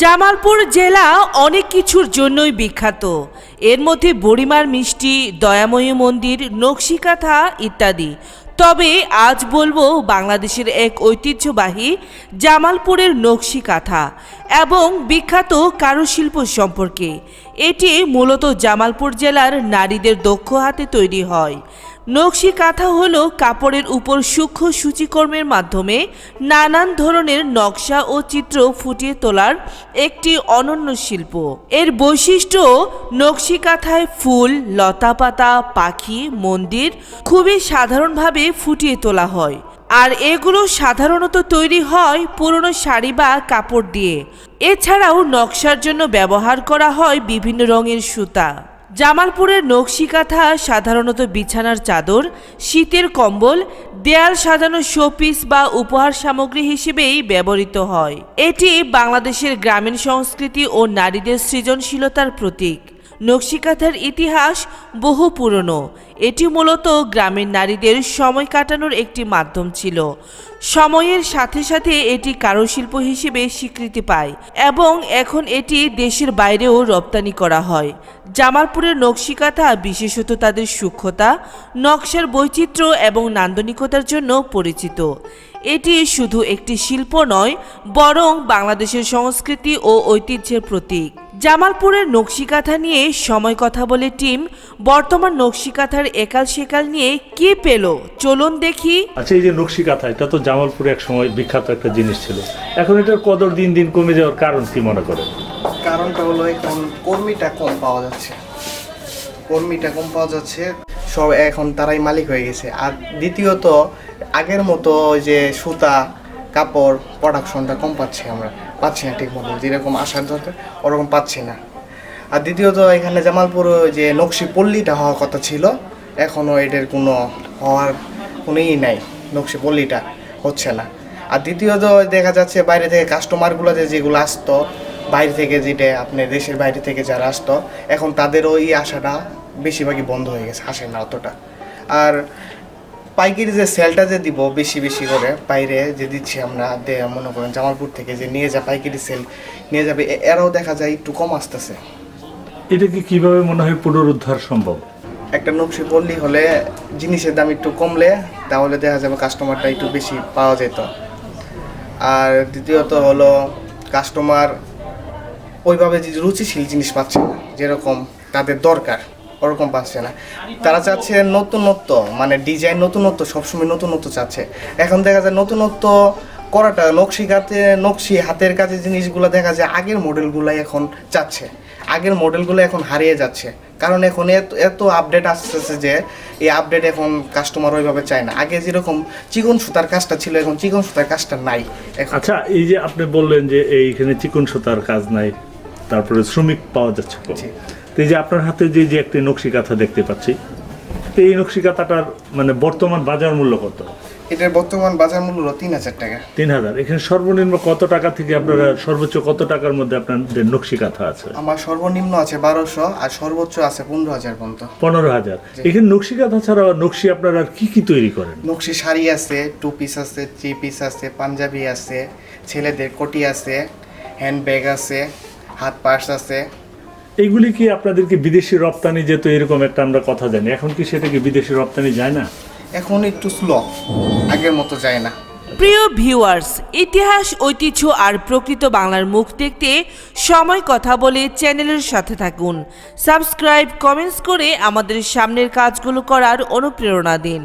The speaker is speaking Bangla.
জামালপুর জেলা অনেক কিছুর জন্যই বিখ্যাত। এর মধ্যে বড়িমার মিষ্টি, দয়াময়ী মন্দির, নকশিকাথা ইত্যাদি। তবে আজ বলব বাংলাদেশের এক ঐতিহ্যবাহী জামালপুরের নকশি কাঁথা এবং বিখ্যাত কারুশিল্প সম্পর্কে। এটি মূলত জামালপুর জেলার নারীদের দক্ষ হাতে তৈরি হয়। নকশি কাঁথা হলো কাপড়ের উপর সূক্ষ্ম সূচিকর্মের মাধ্যমে নানান ধরনের নকশা ও চিত্র ফুটিয়ে তোলার একটি অনন্য শিল্প। এর বৈশিষ্ট্য, নকশি কাঁথায় ফুল, লতাপাতা, পাখি, মন্দির খুবই সাধারণভাবে ফুটিয়ে তোলা হয়। আর এগুলো সাধারণত তৈরি হয় পুরনো শাড়ি বা কাপড় দিয়ে। এছাড়াও নকশার জন্য ব্যবহার করা হয় বিভিন্ন রঙের সুতা। জামালপুরের নকশি কাঁথা সাধারণত বিছানার চাদর, শীতের কম্বল, দেয়াল সাজানো শোপিস বা উপহার সামগ্রী হিসেবেই ব্যবহৃত হয়। এটি বাংলাদেশের গ্রামীণ সংস্কৃতি ও নারীদের সৃজনশীলতার প্রতীক। নকশিকাথার ইতিহাস বহু পুরনো। এটি মূলত গ্রামের নারীদের সময় কাটানোর একটি মাধ্যম ছিল। সময়ের সাথে সাথে এটি কারুশিল্প হিসেবে স্বীকৃতি পায় এবং এখন এটি দেশের বাইরেও রপ্তানি করা হয়। জামালপুরের নকশিকাথা বিশেষত তাদের সূক্ষ্মতা, নকশার বৈচিত্র্য এবং নান্দনিকতার জন্য পরিচিত। এটি শুধু একটি শিল্প নয়, বরং বাংলাদেশের সংস্কৃতি ও ঐতিহ্যের প্রতীক। জামালপুরের নকশিকাথা নিয়ে সময় কথা বলে টিম বর্তমান নকশিকাথার একাল সেকাল নিয়ে কি পেল? চলুন দেখি। আচ্ছা এই যে নকশি কাঁথা এটা তো জামালপুরে এক সময় বিখ্যাত একটা জিনিস ছিল। এখন এটার কদর দিন দিন কমে যাওয়ার কারণ কি মনে করেন? কারণটা হলো এখন কর্মীটা কম পাওয়া যাচ্ছে। কর্মীটা কম পাওয়া যাচ্ছে। সব এখন তারাই মালিক হয়ে গেছে। আর দ্বিতীয়ত, আগের মতো যে সুতা, কাপড় প্রোডাকশনটা কম পাচ্ছি আমরা। পাচ্ছি না ঠিক মতো যেরকম আসার দরকার, ওরকম পাচ্ছি না। আর দ্বিতীয়ত, এখানে জামালপুর যে নকশি পল্লীটা হওয়ার কথা ছিল। এখনও এটার কোনো হওয়ার কোনো ই নাই। নকশি পল্লীটা হচ্ছে না। আর দ্বিতীয়ত, দেখা যাচ্ছে বাইরে থেকে কাস্টমারগুলো যে যেগুলো আসতো বাইরে থেকে যেটা আপনি দেশের বাইরে থেকে যারা আসতো এখন তাদেরও ওই আশাটা বেশিরভাগই বন্ধ হয়ে গেছে আসে না অতটা। আর পাইকারি যে সেলটা যে দিব বেশি বেশি করে বাইরে যে দিচ্ছি আমরা মনে করেন জামালপুর থেকে যে নিয়ে যা পাইকারি সেল নিয়ে যাবে এরাও দেখা যায় একটু কম আসতেছে। এটা কি কীভাবে মনে হয় পুনরুদ্ধার সম্ভব? একটা নকশি পল্লী হলে জিনিসের দাম একটু কমলে তাহলে দেখা যাবে কাস্টমারটা একটু বেশি পাওয়া যেত। আর দ্বিতীয়ত হলো কাস্টমার ওইভাবে যে রুচিশীল জিনিস পাচ্ছে না, যেরকম তাদের দরকার, ওরকম পাচ্ছে না। তারা চাচ্ছে নতুনত্ব মানে ডিজাইন নতুনত্ব, সবসময় নতুনত্ব চাচ্ছে। এখন দেখা যায় নতুনত্ব করাটা নকশি কাতে, নকশি হাতের কাজের জিনিসগুলো দেখা যায় আগের মডেলগুলাই এখন চাচ্ছে। আগের মডেলগুলো এখন হারিয়ে যাচ্ছে। কারণ এখন এত এত আপডেট আসতেছে যে, এই আপডেট এখন কাস্টমার ওইভাবে চায় না। আগে যেরকম চিকন সুতার কাজটা ছিল, এখন চিকন সুতার কাজটা নাই। আচ্ছা এই যে আপনি বললেন যে এইখানে চিকন সুতার কাজ নাই তারপরে শ্রমিক পাওয়া যাচ্ছে কম। তো এই যে আপনার হাতে যে যে একটি নকশি কাঁথা দেখতে পাচ্ছি তো এই নকশি কাঁথাটার মানে বর্তমান বাজার মূল্য কত? এটার বর্তমান বাজার মূল্য তিন হাজার টাকা। তিন হাজার। এখানে সর্বনিম্ন কত টাকা থেকে আপনারা সর্বোচ্চ কত টাকার মধ্যে আপনাদের নকশি কাঁথা আছে? আমার সর্বনিম্ন আছে বারোশো আর সর্বোচ্চ আছে পনেরো হাজার পর্যন্ত। পনেরো হাজার। এখানে নকশি কাঁথা ছাড়া নকশি আপনারা আর কি কি তৈরি করেন? নকশি শাড়ি আছে টু পিস আছে থ্রি পিস আছে পাঞ্জাবি আছে ছেলেদের কোটি আছে হ্যান্ডব্যাগ আছে হাত পার্স আছে। এইগুলি কি আপনাদেরকে বিদেশি রপ্তানি যেহেতু এরকম একটা আমরা কথা জানি এখন কি সেটা কি বিদেশি রপ্তানি যায় না? এখন একটু স্লো আগের মতো যায় না। প্রিয় ভিউয়ার্স ইতিহাস ঐতিহ্য আর প্রকৃত বাংলার মুখ দেখতে সময় কথা বলে চ্যানেলের সাথে থাকুন। সাবস্ক্রাইব কমেন্টস করে আমাদের সামনের কাজগুলো করার অনুপ্রেরণা দিন।